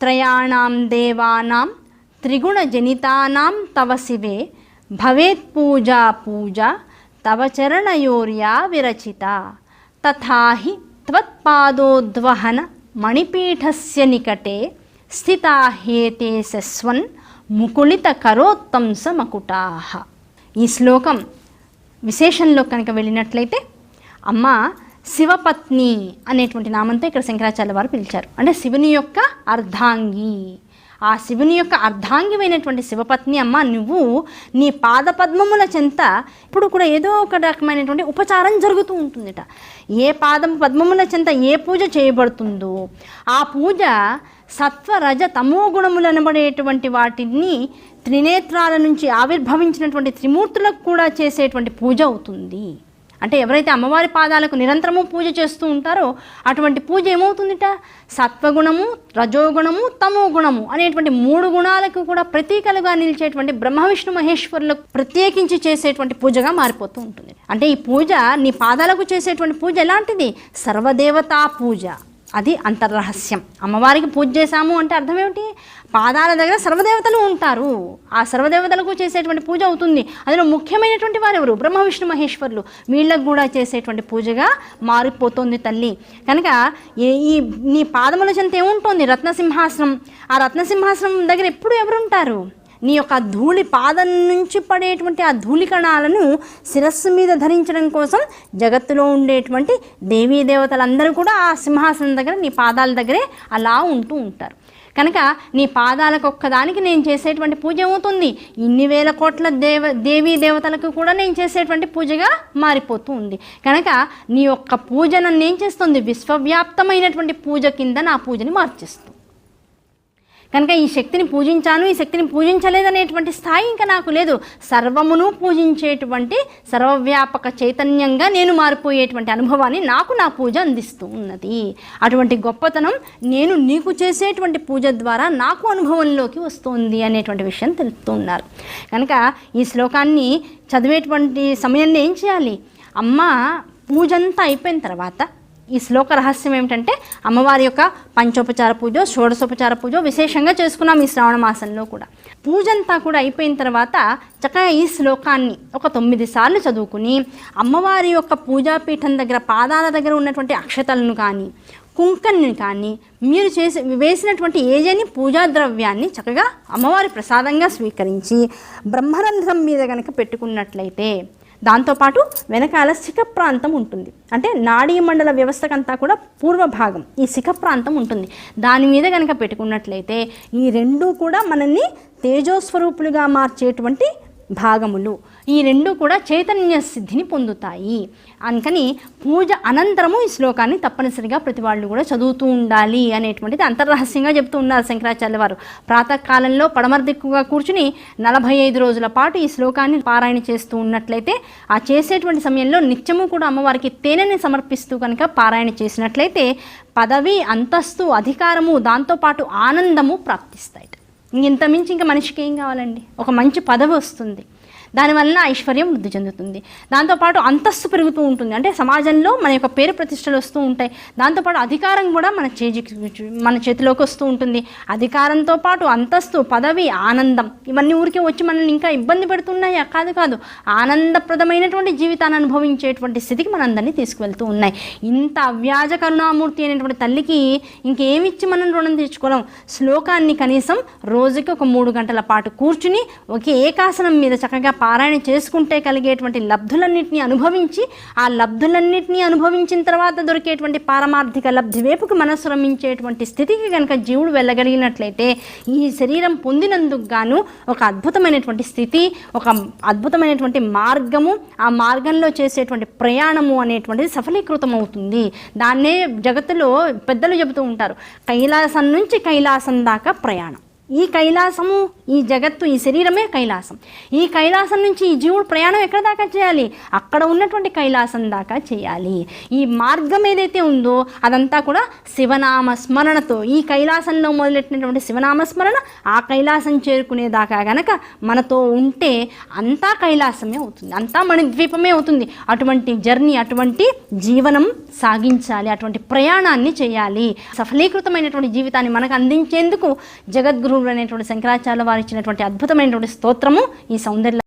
త్రయాణం దేవానాం త్రిగుణజనితానాం తవ శివే. భవేత్ పూజా పూజ తవ చరణయోర్యా విరచిత. తథాహి త్వత్పాదోద్వహన మణిపీఠస్య నికటే. స్థితా హేతే సస్వన్ ముకుళిత కరోత్తంస మకుటాహ ఈ శ్లోకం విశేషంలో కనుక వెళ్ళినట్లయితే అమ్మ శివపత్ని అనేటువంటి నామంతో ఇక్కడ శంకరాచార్య వారు పిలిచారు. అంటే శివుని యొక్క అర్ధాంగి. ఆ శివుని యొక్క అర్ధాంగిమైనటువంటి శివపత్ని అమ్మ నువ్వు నీ పాదపద్మముల చెంత ఇప్పుడు కూడా ఏదో ఒక రకమైనటువంటి ఉపచారం జరుగుతూ ఉంటుందిట. ఏ పాదం పద్మముల చెంత ఏ పూజ చేయబడుతుందో ఆ పూజ సత్వరజ తమో గుణములనబడేటువంటి వాటిని త్రినేత్రాల నుంచి ఆవిర్భవించినటువంటి త్రిమూర్తులకు కూడా చేసేటువంటి పూజ అవుతుంది. అంటే ఎవరైతే అమ్మవారి పాదాలకు నిరంతరము పూజ చేస్తూ ఉంటారో అటువంటి పూజ ఏమవుతుందిట? సత్వగుణము రజోగుణము తమో గుణము అనేటువంటి మూడు గుణాలకు కూడా ప్రతీకలుగా నిలిచేటువంటి బ్రహ్మ విష్ణు మహేశ్వరులకు ప్రత్యేకించి చేసేటువంటి పూజగా మారిపోతూ ఉంటుంది అంటే ఈ పూజ నీ పాదాలకు చేసేటువంటి పూజ ఎలాంటిది? సర్వదేవతా పూజ. అది అంతర్రహస్యం. అమ్మవారికి పూజ చేశాము అంటే అర్థం ఏమిటి? పాదాల దగ్గర సర్వదేవతలు ఉంటారు. ఆ సర్వదేవతలకు చేసేటువంటి పూజ అవుతుంది. అందులో ముఖ్యమైనటువంటి వారు ఎవరు? బ్రహ్మ విష్ణు మహేశ్వరులు. వీళ్ళకు కూడా చేసేటువంటి పూజగా మారిపోతుంది తల్లి. కనుక ఈ నీ పాదముల చెంత ఏముంటుంది? రత్నసింహాసనం. ఆ రత్నసింహాసనం దగ్గర ఎప్పుడు ఎవరుంటారు? నీ యొక్క ధూళి పాదం నుంచి పడేటువంటి ఆ ధూళి కణాలను శిరస్సు మీద ధరించడం కోసం జగత్తులో ఉండేటువంటి దేవీ దేవతలందరూ కూడా ఆ సింహాసనం దగ్గర నీ పాదాల దగ్గరే అలా ఉంటూ ఉంటారు. కనుక నీ పాదాలకు ఒక్కదానికి నేను చేసేటువంటి పూజ అవుతుంది ఇన్ని వేల కోట్ల దేవ దేవీ దేవతలకు కూడా నేను చేసేటువంటి పూజగా మారిపోతూ ఉంది. కనుక నీ యొక్క పూజ నన్ను ఏం చేస్తుంది? విశ్వవ్యాప్తమైనటువంటి పూజ కింద నా పూజని మార్చేస్తుంది. కనుక ఈ శక్తిని పూజించాను ఈ శక్తిని పూజించలేదనేటువంటి స్థాయి ఇంకా నాకు లేదు. సర్వమును పూజించేటువంటి సర్వవ్యాపక చైతన్యంగా నేను మారిపోయేటువంటి అనుభవాన్ని నాకు నా పూజ అందిస్తూ ఉన్నది. అటువంటి గొప్పతనం నేను నీకు చేసేటువంటి పూజ ద్వారా నాకు అనుభవంలోకి వస్తుంది అనేటువంటి విషయం తెలుపుతూ ఉన్నారు. కనుక ఈ శ్లోకాన్ని చదివేటువంటి సమయంలో ఏం చేయాలి? అమ్మ పూజంతా అయిపోయిన తర్వాత ఈ శ్లోక రహస్యం ఏమిటంటే అమ్మవారి యొక్క పంచోపచార పూజ షోడశోపచార పూజ విశేషంగా చేసుకున్నాం ఈ శ్రావణ మాసంలో కూడా. పూజంతా కూడా అయిపోయిన తర్వాత చక్కగా ఈ శ్లోకాన్ని ఒక తొమ్మిది సార్లు చదువుకుని అమ్మవారి యొక్క పూజాపీఠం దగ్గర పాదాల దగ్గర ఉన్నటువంటి అక్షతలను కానీ కుంకన్ని కానీ మీరు చేసి వేసినటువంటి ఏజని పూజా ద్రవ్యాన్ని చక్కగా అమ్మవారి ప్రసాదంగా స్వీకరించి బ్రహ్మరంధ్రం మీద కనుక పెట్టుకున్నట్లయితే దాంతోపాటు వెనకాల శిఖ ప్రాంతం ఉంటుంది. అంటే నాడీ మండల వ్యవస్థకంతా కూడా పూర్వ భాగం ఈ శిఖ ప్రాంతం ఉంటుంది. దాని మీద కనుక పెట్టుకున్నట్లయితే ఈ రెండూ కూడా మనల్ని తేజోస్వరూపులుగా మార్చేటువంటి భాగములు. ఈ రెండు కూడా చైతన్య సిద్ధిని పొందుతాయి. అందుకని పూజ అనంతరము ఈ శ్లోకాన్ని తప్పనిసరిగా ప్రతి వాళ్ళు కూడా చదువుతూ ఉండాలి అనేటువంటిది అంతర్రహస్యంగా చెబుతూ ఉన్నారు శంకరాచార్య వారు. ప్రాతకాలంలో పడమర దిక్కుగా కూర్చుని నలభై ఐదు రోజుల పాటు ఈ శ్లోకాన్ని పారాయణ చేస్తూ ఉన్నట్లయితే ఆ చేసేటువంటి సమయంలో నిత్యము కూడా అమ్మవారికి తేనెని సమర్పిస్తూ కనుక పారాయణ చేసినట్లయితే పదవి అంతస్తు అధికారము దాంతోపాటు ఆనందము ప్రాప్తిస్తాయి ఇంత మించి ఇంకా మనిషికి ఏం కావాలండి? ఒక మంచి పదవి వస్తుంది. దానివల్ల ఐశ్వర్యం వృద్ధి చెందుతుంది. దాంతోపాటు అంతస్తు పెరుగుతూ ఉంటుంది. అంటే సమాజంలో మన యొక్క పేరు ప్రతిష్టలు వస్తూ ఉంటాయి. దాంతోపాటు అధికారం కూడా మన చేజి మన చేతిలోకి వస్తూ ఉంటుంది. అధికారంతో పాటు అంతస్తు పదవి ఆనందం ఇవన్నీ ఊరికే వచ్చి మనల్ని ఇంకా ఇబ్బంది పెడుతున్నాయా? కాదు కాదు. ఆనందప్రదమైనటువంటి జీవితాన్ని అనుభవించేటువంటి స్థితికి మనందరినీ తీసుకువెళ్తూ ఉన్నాయి. ఇంత అవ్యాజ కరుణామూర్తి అనేటువంటి తల్లికి ఇంకేమిచ్చి మనం రుణం తీర్చుకోలేం? శ్లోకాన్ని కనీసం రోజుకి ఒక మూడు గంటల పాటు కూర్చుని ఒకే ఏకాసనం మీద చక్కగా పారాయణ చేసుకుంటే కలిగేటువంటి లబ్ధులన్నింటినీ అనుభవించి ఆ లబ్ధులన్నింటినీ అనుభవించిన తర్వాత దొరికేటువంటి పారమార్థిక లబ్ధి వైపుకు మనశ్రమించేటువంటి స్థితికి కనుక జీవుడు వెళ్ళగలిగినట్లయితే ఈ శరీరం పొందినందుకు గాను ఒక అద్భుతమైనటువంటి స్థితి ఒక అద్భుతమైనటువంటి మార్గము ఆ మార్గంలో చేసేటువంటి ప్రయాణము అనేటువంటిది సఫలీకృతం అవుతుంది దాన్నే జగత్తులో పెద్దలు చెబుతూ ఉంటారు కైలాసం నుంచి కైలాసం దాకా ప్రయాణం. ఈ కైలాసము ఈ జగత్తు ఈ శరీరమే కైలాసం. ఈ కైలాసం నుంచి ఈ జీవుడు ప్రయాణం ఎక్కడ దాకా చేయాలి? అక్కడ ఉన్నటువంటి కైలాసం దాకా చేయాలి. ఈ మార్గం ఏదైతే ఉందో అదంతా కూడా శివనామ స్మరణతో ఈ కైలాసంలో మొదలెట్టినటువంటి శివనామ స్మరణ ఆ కైలాసం చేరుకునేదాకా గనక మనతో ఉంటే అంతా కైలాసమే అవుతుంది. అంతా మణిద్వీపమే అవుతుంది. అటువంటి జర్నీ అటువంటి జీవనం సాగించాలి. అటువంటి ప్రయాణాన్ని చేయాలి. సఫలీకృతమైనటువంటి జీవితాన్ని మనకు అందించేందుకు జగద్గురు జగద్గురువులు అనేటువంటి శంకరాచార్య వారు ఇచ్చినటువంటి అద్భుతమైనటువంటి స్తోత్రము ఈ సౌందర్య